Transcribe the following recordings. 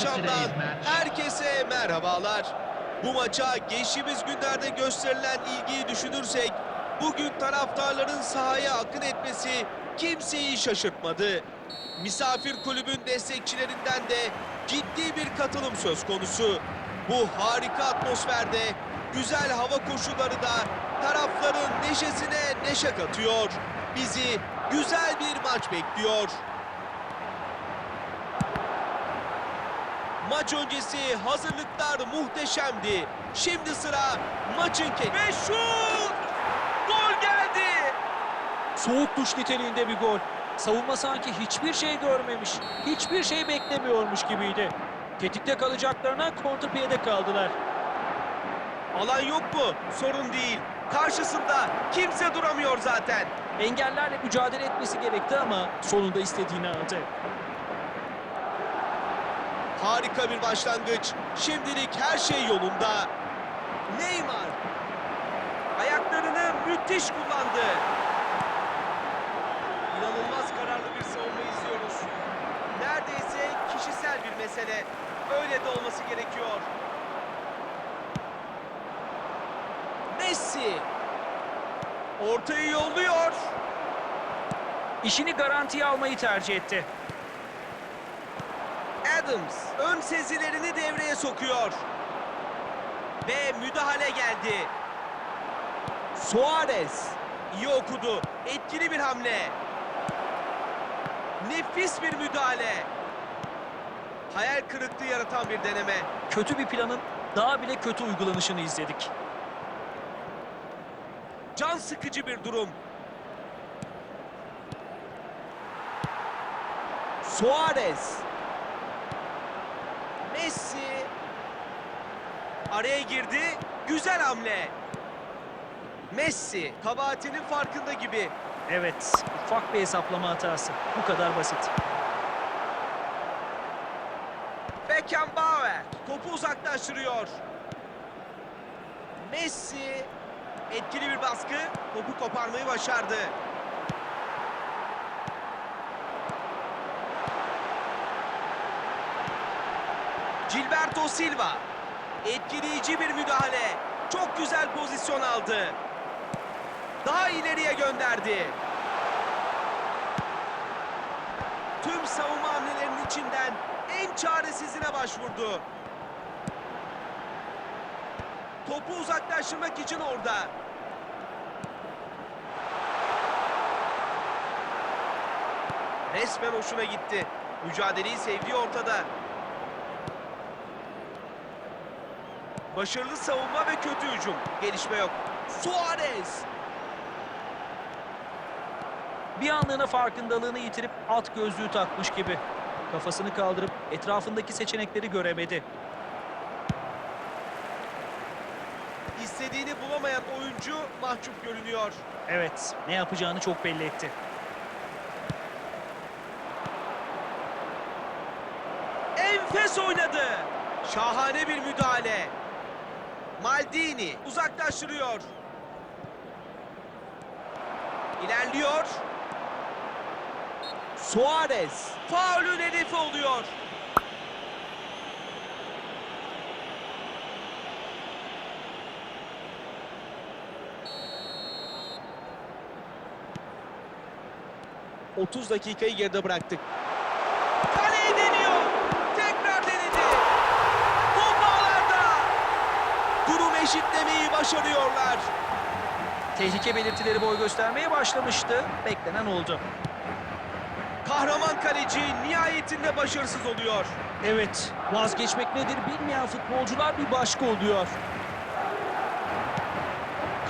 akşamdan herkese merhabalar. Bu maça geçtiğimiz günlerde gösterilen ilgiyi düşünürsek bugün taraftarların sahaya akın etmesi kimseyi şaşırtmadı. Misafir kulübün destekçilerinden de ciddi bir katılım söz konusu. Bu harika atmosferde güzel hava koşulları da tarafların neşesine neşe katıyor. Bizi güzel bir maç bekliyor. Maç öncesi hazırlıklar muhteşemdi. Şimdi sıra maçın ke... Ve şut! Gol geldi! Soğuk duş niteliğinde bir gol. Savunma sanki hiçbir şey görmemiş, hiçbir şey beklemiyormuş gibiydi. Tetikte kalacaklarına kontrpiyede kaldılar. Alan yok mu? Sorun değil. Karşısında kimse duramıyor zaten. Engellerle mücadele etmesi gerekti ama sonunda istediğini aldı. Harika bir başlangıç. Şimdilik her şey yolunda. Neymar. Ayaklarını müthiş kullandı. İnanılmaz kararlı bir savunma izliyoruz. Neredeyse kişisel bir mesele. Öyle de olması gerekiyor. Messi. Ortayı yolluyor. İşini garantiye almayı tercih etti. Adams ön sezilerini devreye sokuyor. Ve müdahale geldi. Suarez iyi okudu. Etkili bir hamle. Nefis bir müdahale. Hayal kırıklığı yaratan bir deneme. Kötü bir planın daha bile kötü uygulanışını izledik. Can sıkıcı bir durum. Suarez. Messi. Araya girdi. Güzel hamle. Messi kabahatinin farkında gibi. Evet, ufak bir hesaplama hatası. Bu kadar basit. Beckenbauer topu uzaklaştırıyor. Messi etkili bir baskı. Topu koparmayı başardı. Gilberto Silva etkileyici bir müdahale. Çok güzel pozisyon aldı. Daha ileriye gönderdi. Tüm savunma hamlelerinin içinden en çaresizine başvurdu. Topu uzaklaştırmak için orada. Resmen hoşuna gitti. Mücadeleyi sevdiği ortada. Başarılı savunma ve kötü hücum. Gelişme yok. Suarez. Bir anlığına farkındalığını yitirip at gözlüğü takmış gibi. Kafasını kaldırıp etrafındaki seçenekleri göremedi. İstediğini bulamayan oyuncu mahcup görünüyor. Evet, ne yapacağını çok belli etti. Enfes oynadı. Şahane bir müdahale. Maldini uzaklaştırıyor. İlerliyor. Suarez faulün hedefi oluyor. ...30 dakikayı geride bıraktık. Kaleyi deniyor. Tekrar denedi. Top ağlarda. Durum eşitlemeyi başarıyorlar. Tehlike belirtileri boy göstermeye başlamıştı. Beklenen oldu. Kahraman kaleci nihayetinde başarısız oluyor. Evet, vazgeçmek nedir bilmeyen futbolcular bir başka oluyor.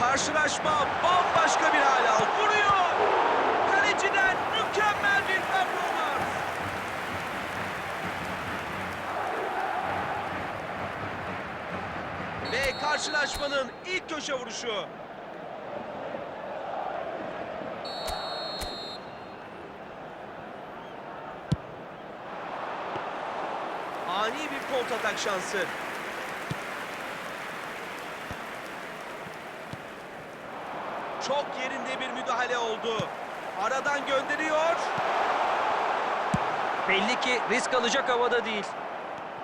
Karşılaşma bambaşka bir hal aldı. Vuruyor. Kaleciden mükemmel bir performans. Ve karşılaşmanın ilk köşe vuruşu. Ani bir kontratak şansı. Çok yerinde bir müdahale oldu. Aradan gönderiyor. Belli ki risk alacak havada değil.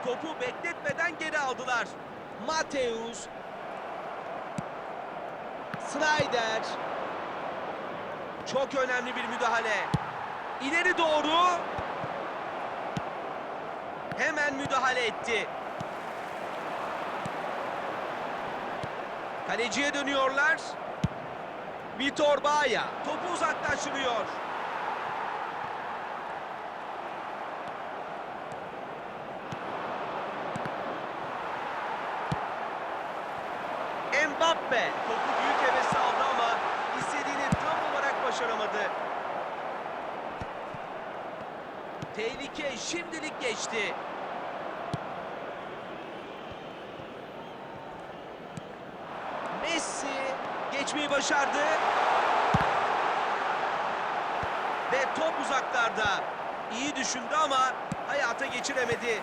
Topu bekletmeden geri aldılar. Mateus. Snyder. Çok önemli bir müdahale. İleri doğru. Hemen müdahale etti. Kaleciye dönüyorlar. Vitor Baya topu uzaklaştırıyor. Mbappe topu büyük hevesle aldı ama istediğini tam olarak başaramadı. Tehlike şimdilik geçti. Messi geçmeyi başardı. Ve top uzaklarda. İyi düşündü ama hayata geçiremedi.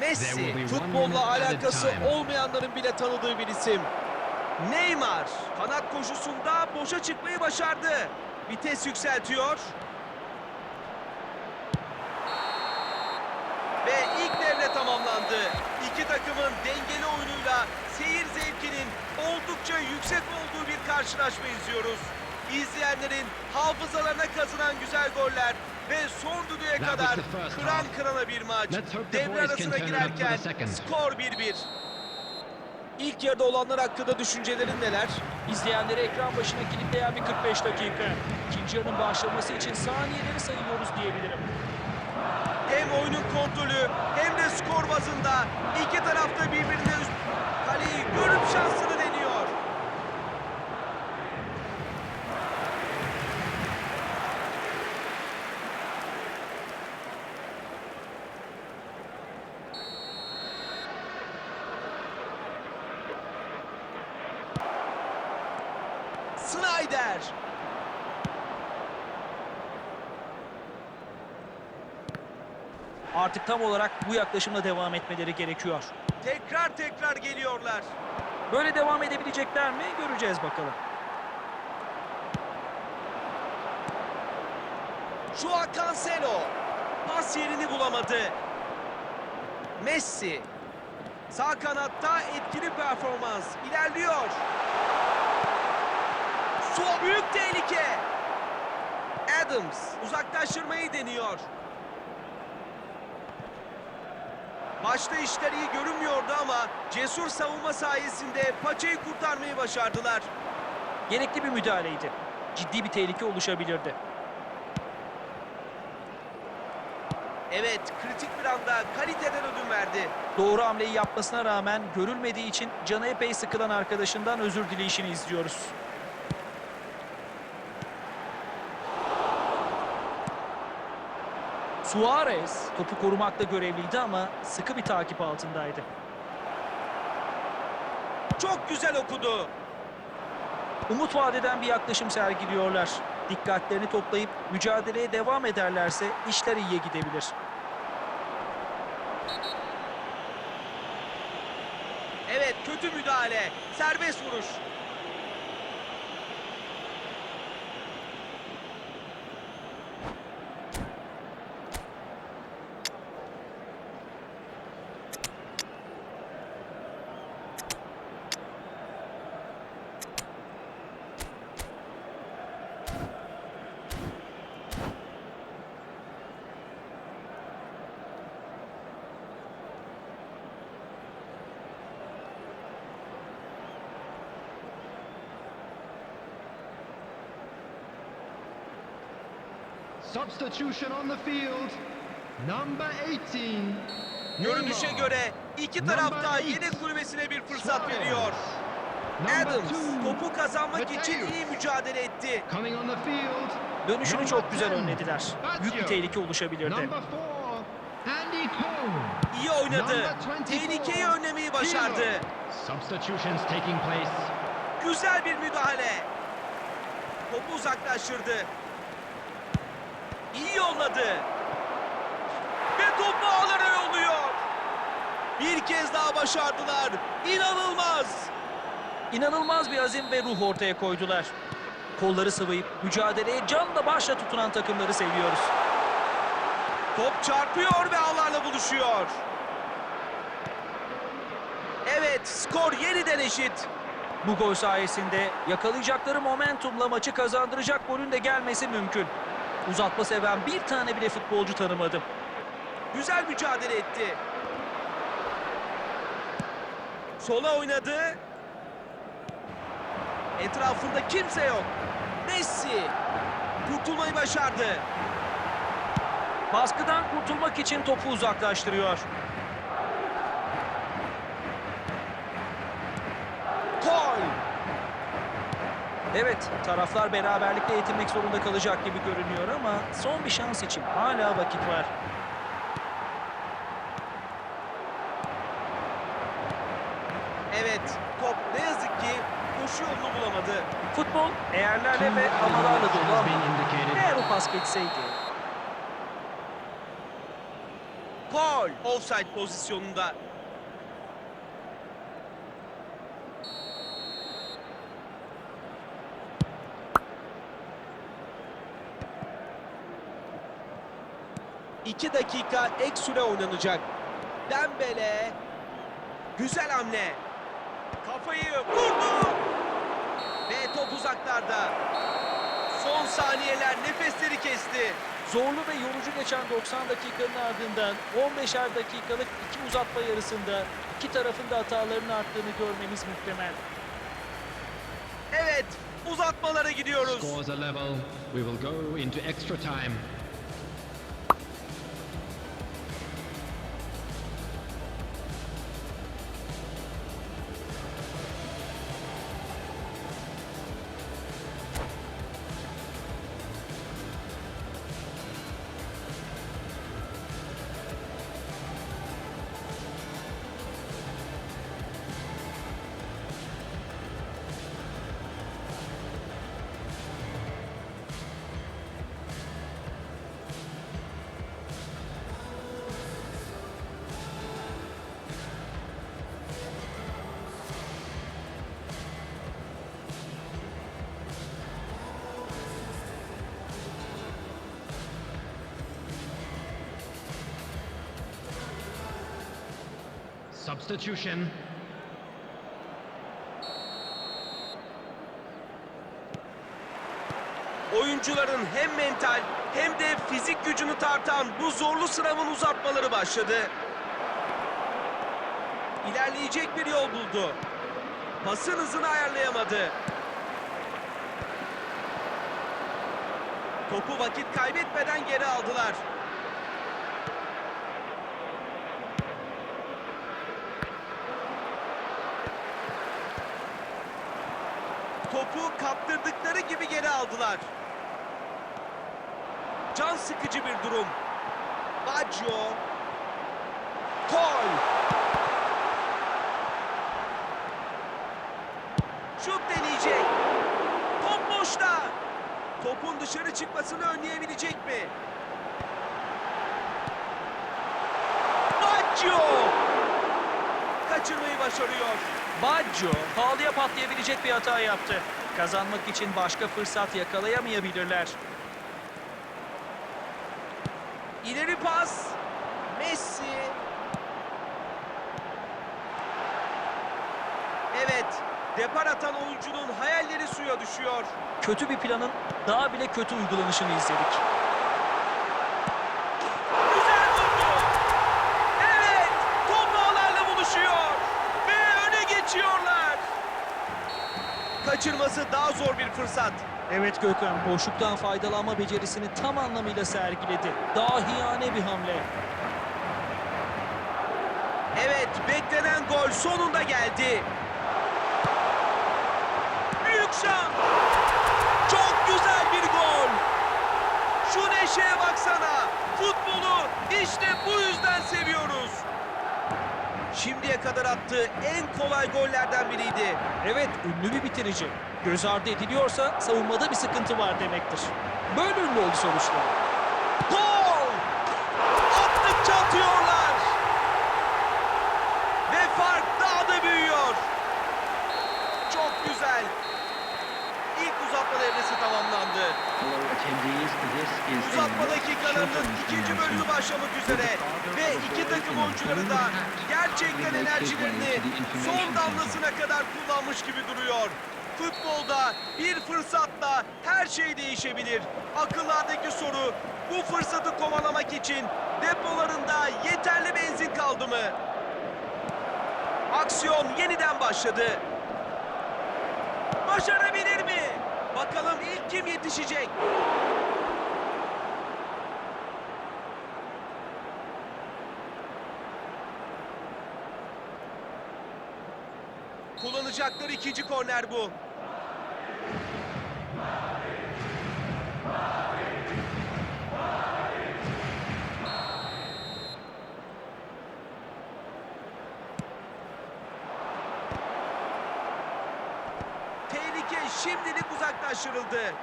Messi futbolla alakası olmayanların bile tanıdığı bir isim. Neymar kanat koşusunda boşa çıkmayı başardı. Vites yükseltiyor. Ve ilk devre tamamlandı. İki takımın dengeli oyunuyla seyir zevkinin oldukça yüksek olduğu bir karşılaşma izliyoruz. İzleyenlerin hafızalarına kazınan güzel goller ve son düdüğe kadar kıran kırana bir maç. Devre arasına girerken skor 1-1. İlk yarıda olanlar hakkında düşüncelerin neler? İzleyenleri ekran başına kilitleyen bir 45 dakika. İkinci yarının başlaması için saniyeleri sayıyoruz diyebilirim. Hem oyunun kontrolü hem de skor bazında iki tarafta birbirine üst... Kaleyi görüp şansını deniyor. Snyder. Artık tam olarak bu yaklaşımla devam etmeleri gerekiyor. Tekrar tekrar geliyorlar. Böyle devam edebilecekler mi? Göreceğiz bakalım. Joao Cancelo. Pas yerini bulamadı. Messi. Sağ kanatta etkili performans. İlerliyor. Su büyük tehlike. Adams uzaklaştırmayı deniyor. Başta işler iyi görünmüyordu ama cesur savunma sayesinde paçayı kurtarmayı başardılar. Gerekli bir müdahaleydi. Ciddi bir tehlike oluşabilirdi. Evet, kritik bir anda kaliteden ödün verdi. Doğru hamleyi yapmasına rağmen görülmediği için canı epey sıkılan arkadaşından özür dileyişini izliyoruz. Suarez topu korumakla görevliydi ama sıkı bir takip altındaydı. Çok güzel okudu. Umut vadeden bir yaklaşım sergiliyorlar. Dikkatlerini toplayıp mücadeleye devam ederlerse işler iyiye gidebilir. Evet, kötü müdahale. Serbest vuruş. Substitution on the field. Number 18. Görünüşe göre iki tarafta yedek kulübesine bir fırsat veriyor. Adams topu kazanmak için iyi mücadele etti. Coming on the field. Dönüşünü çok güzel 10. önlediler. Büyük bir tehlike oluşabilirdi. Number 4. Andy Cole. İyi oynadı. Number 24. Tehlikeyi önlemeyi başardı. Güzel bir müdahale. Topu uzaklaştırdı. İyi yolladı. Ve topu ağlara yolluyor. Bir kez daha başardılar. İnanılmaz. İnanılmaz bir azim ve ruh ortaya koydular. Kolları sıvayıp mücadeleye canla başla tutunan takımları seviyoruz. Top çarpıyor ve ağlarla buluşuyor. Evet, skor yeniden eşit. Bu gol sayesinde yakalayacakları momentumla maçı kazandıracak golün de gelmesi mümkün. Uzatma seven bir tane bile futbolcu tanımadım. Güzel mücadele etti. Sola oynadı. Etrafında kimse yok. Messi kurtulmayı başardı. Baskıdan kurtulmak için topu uzaklaştırıyor. Gol. Evet, taraflar beraberlikle yetinmek zorunda kalacak gibi görünüyor ama son bir şans için hala vakit var. Evet, top ne yazık ki koşu yolunu bulamadı. Futbol eğerlerle ve amalarla dolu ama eğer o pas geçseydi. Gol. Offside pozisyonunda. İki dakika ek süre oynanacak. Dembele. Güzel hamle. Kafayı vurdu. Ve top uzaklarda. Son saniyeler nefesleri kesti. Zorlu ve yorucu geçen 90 dakikanın ardından 15'er dakikalık iki uzatma yarısında iki tarafın da hatalarının arttığını görmemiz muhtemel. Evet, uzatmalara gidiyoruz. Scores are level. We will go into extra time. Substitution. Oyuncuların hem mental hem de fizik gücünü tartan bu zorlu sınavın uzatmaları başladı. İlerleyecek bir yol buldu. Pasın hızını ayarlayamadı. Topu vakit kaybetmeden geri aldılar. Topu kaptırdıkları gibi geri aldılar. Can sıkıcı bir durum. Baggio. Gol. Şut deneyecek. Top boşta. Topun dışarı çıkmasını önleyebilecek mi? Baggio. Kaçırmayı başarıyor. Baggio pahalıya patlayabilecek bir hata yaptı. Kazanmak için başka fırsat yakalayamayabilirler. İleri pas. Messi. Evet. Depar atan oyuncunun hayalleri suya düşüyor. Kötü bir planın daha bile kötü uygulanışını izledik. Güzel vurdu. Evet. Top ağlarla buluşuyor. Ve öne geçiyorlar. Kaçırması daha zor bir fırsat. Evet Gökhan, boşluktan faydalanma becerisini tam anlamıyla sergiledi. Dahiyane bir hamle. Evet, beklenen gol sonunda geldi. Büyük şans. Çok güzel bir gol. Şu neşeye baksana. Futbolu işte bu yüzden seviyoruz. Şimdiye kadar attığı en kolay gollerden biriydi. Evet, ünlü bir bitirici. Göz ardı ediliyorsa savunmada bir sıkıntı var demektir. Böyle ünlü oldu sonuçta. Gol! Enerjilerini son damlasına kadar kullanmış gibi duruyor. Futbolda bir fırsatla her şey değişebilir. Akıllardaki soru bu fırsatı kovalamak için depolarında yeterli benzin kaldı mı? Aksiyon yeniden başladı. Başarabilir mi? Bakalım ilk kim yetişecek? Kullanacakları ikinci korner bu. Tehlike şimdilik uzaklaştırıldı.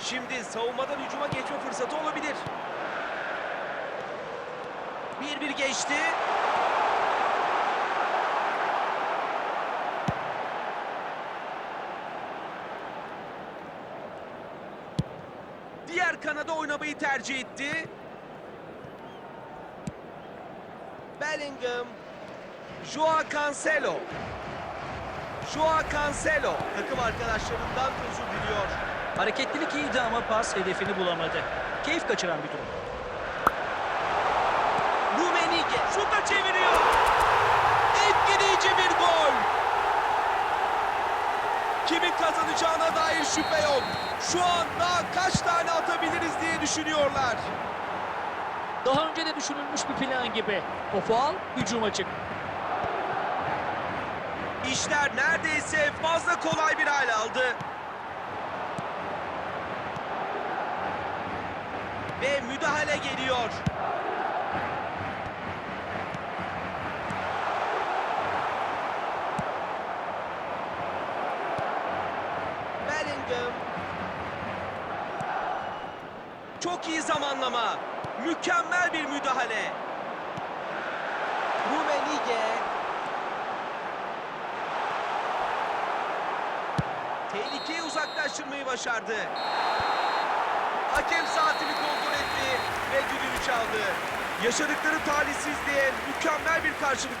Şimdi savunmadan hücuma geçme fırsatı olabilir. 1-1 geçti. Oynamayı tercih etti. Bellingham. Joao Cancelo. Joao Cancelo takım arkadaşlarından özür diliyor. Hareketlilik iyiydi ama pas hedefini bulamadı. Keyif kaçıran bir durum. Rumenige şuta çeviriyor. Etkileyici bir gol. Kimin kazanacağına dair şüphe yok. Şu an daha kaç tane atabiliriz diye düşünüyorlar. Daha önce de düşünülmüş bir plan gibi. Topu al, hücuma çık. İşler neredeyse fazla kolay bir hale aldı. Ve müdahale geliyor. Bellingham. Çok iyi zamanlama. Mükemmel bir müdahale. Rumenige. Tehlikeyi uzaklaştırmayı başardı. Hakem saatini kontrol etti ve düdüğünü çaldı. Yaşadıkları talihsizliğe mükemmel bir karşılık